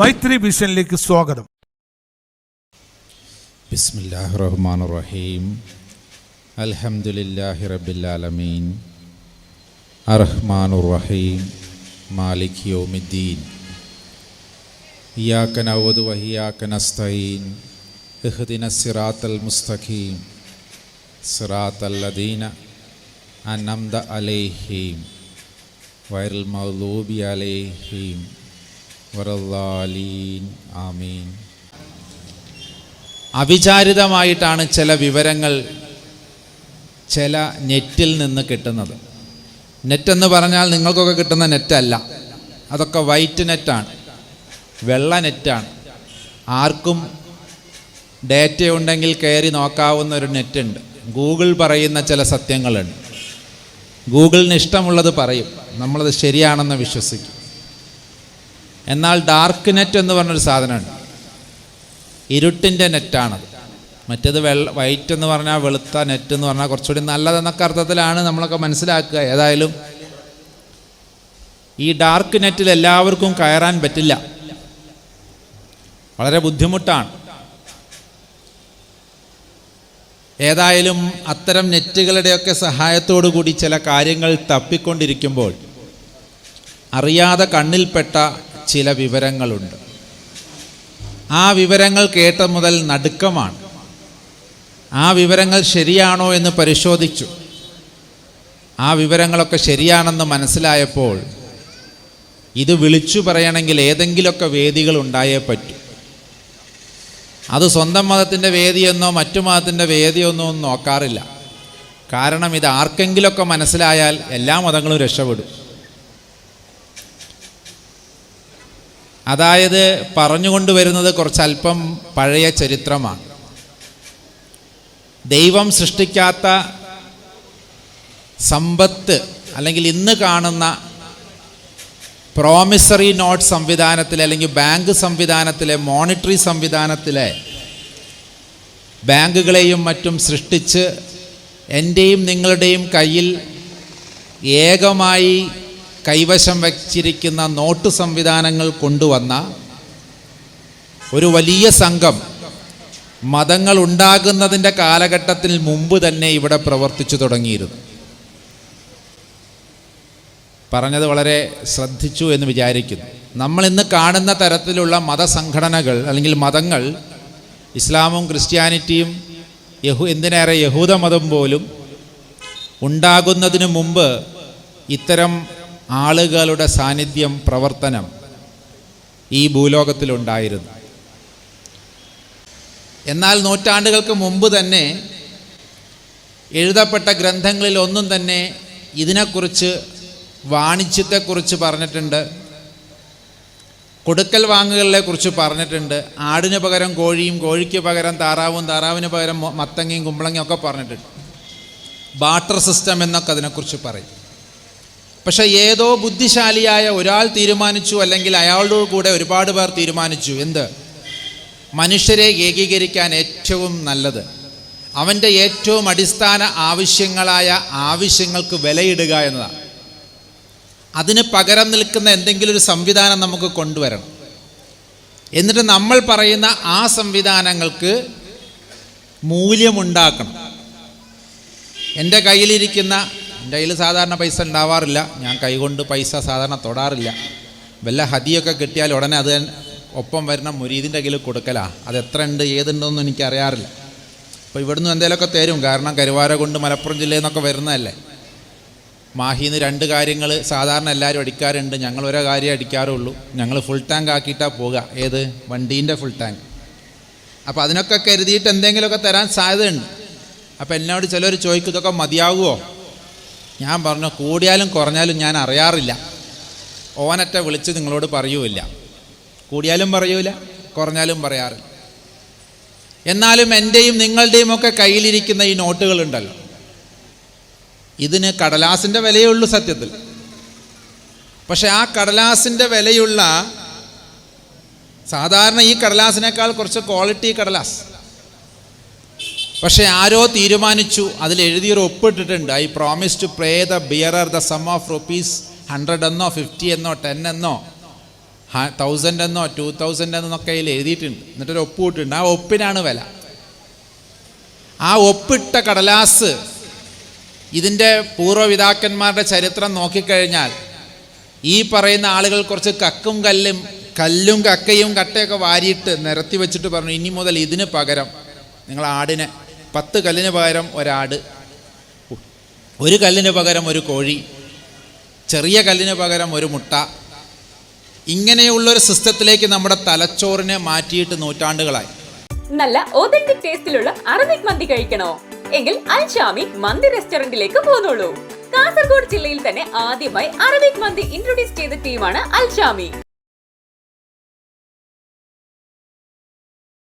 മൈത്രി വിഷനിലേക്ക് സ്വാഗതം. ബിസ്മില്ലാഹി റഹ്മാൻ റഹീം അൽഹംദുലില്ലാഹി റബ്ബിൽ ആലമീൻ അറഹ്മാൻ റഹീം മാലിക് യോമിദ്ദീൻ. ഇയാക്കൻ നഅ്ബുദു വഹിയാക്കൻ അസ്തീൻ ഇഹ്ദിന സിറാത്തൽ മുസ്തഖീം. സിറാത്തൽ ലദീന അൻഅംത അലൈഹിം. വൈറൽ മൗലൂബി അലൈഹിം. ആമീൻ. അവിചാരിതമായിട്ടാണ് ചില വിവരങ്ങൾ ചില നെറ്റിൽ നിന്ന് കിട്ടുന്നത്. നെറ്റ് എന്ന് പറഞ്ഞാൽ നിങ്ങൾക്കൊക്കെ കിട്ടുന്ന നെറ്റല്ല. അതൊക്കെ വൈറ്റ് നെറ്റാണ്. വെള്ള നെറ്റാണ്. ആർക്കും ഡേറ്റ ഉണ്ടെങ്കിൽ കയറി നോക്കാവുന്ന ഒരു നെറ്റുണ്ട്. ഗൂഗിൾ പറയുന്ന ചില സത്യങ്ങളുണ്ട്. ഗൂഗിളിന് ഇഷ്ടമുള്ളത് പറയും. നമ്മളത് ശരിയാണെന്ന് വിശ്വസിക്കും. എന്നാൽ ഡാർക്ക് നെറ്റ് എന്ന് പറഞ്ഞൊരു സാധനമുണ്ട്. ഇരുട്ടിന്റെ നെറ്റാണത് മറ്റേത് വെള്ള വൈറ്റ് എന്ന് പറഞ്ഞാൽ വെളുത്ത നെറ്റ് എന്ന് പറഞ്ഞാൽ കുറച്ചുകൂടി നല്ലതെന്നൊക്കെ അർത്ഥത്തിലാണ് നമ്മളൊക്കെ മനസ്സിലാക്കുക. ഏതായാലും ഈ ഡാർക്ക് നെറ്റിൽ എല്ലാവർക്കും കയറാൻ പറ്റില്ല. വളരെ ബുദ്ധിമുട്ടാണ്. ഏതായാലും അത്തരം നെറ്റുകളുടെയൊക്കെ സഹായത്തോടു കൂടി ചില കാര്യങ്ങൾ തപ്പിക്കൊണ്ടിരിക്കുമ്പോൾ അറിയാതെ കണ്ണിൽപ്പെട്ട ചില വിവരങ്ങളുണ്ട്. ആ വിവരങ്ങൾ കേട്ട മുതൽ നടുക്കമാണ്. ആ വിവരങ്ങൾ ശരിയാണോ എന്ന് പരിശോധിച്ചു. ആ വിവരങ്ങളൊക്കെ ശരിയാണെന്ന് മനസ്സിലായപ്പോൾ ഇത് വിളിച്ചു പറയണമെങ്കിൽ ഏതെങ്കിലുമൊക്കെ വേദികൾ ഉണ്ടായേ പറ്റൂ. അത് സ്വന്തം മതത്തിന്റെ വേദിയെന്നോ മറ്റു മതത്തിന്റെ വേദിയൊന്നോ ഒന്നും നോക്കാറില്ല. കാരണം ഇത് ആർക്കെങ്കിലുമൊക്കെ മനസ്സിലായാൽ എല്ലാ മതങ്ങളും രക്ഷപ്പെടും. അതായത് പറഞ്ഞുകൊണ്ടുവരുന്നത് കുറച്ചല്പം പഴയ ചരിത്രമാണ്. ദൈവം സൃഷ്ടിക്കാത്ത സമ്പത്ത് അല്ലെങ്കിൽ ഇന്ന് കാണുന്ന പ്രോമിസറി നോട്ട് സംവിധാനത്തിലെ അല്ലെങ്കിൽ ബാങ്ക് സംവിധാനത്തിലെ മോണിറ്ററി സംവിധാനത്തിലെ ബാങ്കുകളെയും മറ്റും സൃഷ്ടിച്ച് എന്റെയും നിങ്ങളുടെയും കയ്യിൽ ഏകമായി കൈവശം വച്ചിരിക്കുന്ന നോട്ട് സംവിധാനങ്ങൾ കൊണ്ടുവന്ന ഒരു വലിയ സംഘം മതങ്ങൾ ഉണ്ടാകുന്നതിന്റെ കാലഘട്ടത്തിൽ മുമ്പ് തന്നെ ഇവിടെ പ്രവർത്തിച്ചു തുടങ്ങിയിരുന്നു. പറഞ്ഞത് വളരെ ശ്രദ്ധിച്ചു എന്ന് വിചാരിക്കുന്നു. നമ്മൾ ഇന്ന് കാണുന്ന തരത്തിലുള്ള മതസംഘടനകൾ അല്ലെങ്കിൽ മതങ്ങൾ ഇസ്ലാമും ക്രിസ്ത്യാനിറ്റിയും യഹു എന്തിനേറെ യഹൂദ മതം പോലും ഉണ്ടാകുന്നതിന് മുമ്പ് ഇത്തരം ആളുകളുടെ സാന്നിധ്യം പ്രവർത്തനം ഈ ഭൂലോകത്തിലുണ്ടായിരുന്നു. എന്നാൽ നൂറ്റാണ്ടുകൾക്ക് മുമ്പ് തന്നെ എഴുതപ്പെട്ട ഗ്രന്ഥങ്ങളിൽ ഒന്നും തന്നെ ഇതിനെക്കുറിച്ച് വാണിജ്യത്തെക്കുറിച്ച് പറഞ്ഞിട്ടുണ്ട്. കൊടുക്കൽ വാങ്ങുകളെ കുറിച്ച് പറഞ്ഞിട്ടുണ്ട്. ആടിന് പകരം കോഴിയും കോഴിക്ക് പകരം താറാവും താറാവിന് പകരം മത്തങ്ങയും കുമ്പളങ്ങയും ഒക്കെ പറഞ്ഞിട്ടുണ്ട്. ബാട്ടർ സിസ്റ്റം എന്നൊക്കെ അതിനെക്കുറിച്ച് പറയും. പക്ഷെ ഏതോ ബുദ്ധിശാലിയായ ഒരാൾ തീരുമാനിച്ചു അല്ലെങ്കിൽ അയാളുടെ കൂടെ ഒരുപാട് പേർ തീരുമാനിച്ചു. എന്ത്? മനുഷ്യരെ ഏകീകരിക്കാൻ ഏറ്റവും നല്ലത്. അവന്റെ ഏറ്റവും അടിസ്ഥാന ആവശ്യങ്ങളായ ആവശ്യങ്ങൾക്ക് വിലയിടുക എന്നതാണ്. അതിന് പകരം നിൽക്കുന്ന എന്തെങ്കിലും ഒരു സംവിധാനം നമുക്ക് കൊണ്ടുവരണം. എന്നിട്ട് നമ്മൾ പറയുന്ന ആ സംവിധാനങ്ങൾക്ക് മൂല്യമുണ്ടാക്കണം. എന്റെ കയ്യിലിരിക്കുന്ന എന്റെ കയ്യിൽ സാധാരണ പൈസ ഉണ്ടാവാറില്ല. ഞാൻ കൈകൊണ്ട് പൈസ സാധാരണ തൊടാറില്ല. വല്ല ഹതിയൊക്കെ കിട്ടിയാൽ ഉടനെ അത് ഒപ്പം വരുന്ന മുരീദിന്റെ കയ്യിൽ കൊടുക്കലാ. അത് എത്ര ഉണ്ട് ഏതുണ്ടെന്നൊന്നും എനിക്കറിയാറില്ല. അപ്പോൾ ഇവിടുന്ന് എന്തേലൊക്കെ തരും. കാരണം കരുവാര കൊണ്ട് മലപ്പുറം ജില്ലയിൽ നിന്നൊക്കെ വരുന്നതല്ലേ. മാഹിന്ന് രണ്ട് കാര്യങ്ങൾ സാധാരണ എല്ലാവരും അടിക്കാറുണ്ട്. ഞങ്ങൾ ഒരേ കാര്യം അടിക്കാറുള്ളൂ. ഞങ്ങൾ ഫുൾ ടാങ്ക് ആക്കിയിട്ടാണ് പോകുക ഏത്? വണ്ടീന്റെ ഫുൾ ടാങ്ക് അപ്പോൾ അതിനൊക്കെ കരുതിയിട്ട് എന്തെങ്കിലുമൊക്കെ തരാൻ സാധ്യതയുണ്ട്. അപ്പോൾ എന്നോട് ചിലർ ചോദിക്കും ഇതൊക്കെ മതിയാകുമോ ഞാൻ പറഞ്ഞു കൂടിയാലും കുറഞ്ഞാലും ഞാൻ അറിയാറില്ല. ഓനറ്റ വിളിച്ച് നിങ്ങളോട് പറയൂല കൂടിയാലും പറയൂല കുറഞ്ഞാലും പറയാറില്ല. എന്നാലും എന്റെയും നിങ്ങളുടെയും ഒക്കെ കയ്യിലിരിക്കുന്ന ഈ നോട്ടുകളുണ്ടല്ലോ ഇതിന് കടലാസിന്റെ വിലയുള്ളൂ സത്യത്തിൽ. പക്ഷെ ആ കടലാസിന്റെ വിലയുള്ള സാധാരണ ഈ കടലാസിനേക്കാൾ കുറച്ച് ക്വാളിറ്റി കടലാസ്. പക്ഷെ ആരോ തീരുമാനിച്ചു. അതിൽ എഴുതിയൊരു ഒപ്പിട്ടിട്ടുണ്ട്. I promise to pay the bearer the sum of rupees hundred എന്നോ ഫിഫ്റ്റി എന്നോ ടെൻ എന്നോ തൗസൻഡ് എന്നോ ടു തൗസൻഡ് എന്നൊക്കെ അതിൽ എഴുതിയിട്ടുണ്ട്. എന്നിട്ടൊരു ഒപ്പ് ഇട്ടിട്ടുണ്ട്. ആ ഒപ്പിനാണ് വില. ആ ഒപ്പിട്ട കടലാസ് ഇതിന്റെ പൂർവപിതാക്കന്മാരുടെ ചരിത്രം നോക്കിക്കഴിഞ്ഞാൽ ഈ പറയുന്ന ആളുകൾ കുറച്ച് കക്കും കല്ലും കല്ലും കക്കയും കട്ടയൊക്കെ വാരിയിട്ട് നിരത്തി വെച്ചിട്ട് പറഞ്ഞു ഇനി മുതൽ ഇതിന് പകരം നിങ്ങൾ ആടിനെ പത്ത് കല്ലിന് പകരം ഒരാട് ഒരു കല്ലിന് പകരം ഒരു കോഴി ചെറിയ കല്ലിന് പകരം ഒരു മുട്ട. ഇങ്ങനെയുള്ളൊരു സിസ്റ്റത്തിലേക്ക് നമ്മുടെ തലച്ചോറിനെ മാറ്റിയിട്ട് നൂറ്റാണ്ടുകളായി. നല്ല ഒതന്റിക് ടേസ്റ്റിലുള്ള അറബിക് മന്തി കഴിക്കണോ? എങ്കിൽ അൽഷാമി മന്തി റെസ്റ്റോറന്റിലേക്ക് പോന്നോളൂ. കാസർഗോഡ് ജില്ലയിൽ തന്നെ ആദ്യമായി അറബിക് മന്തി ഇൻട്രൊഡ്യൂസ് ചെയ്ത ടീമാണ് അൽഷാമി.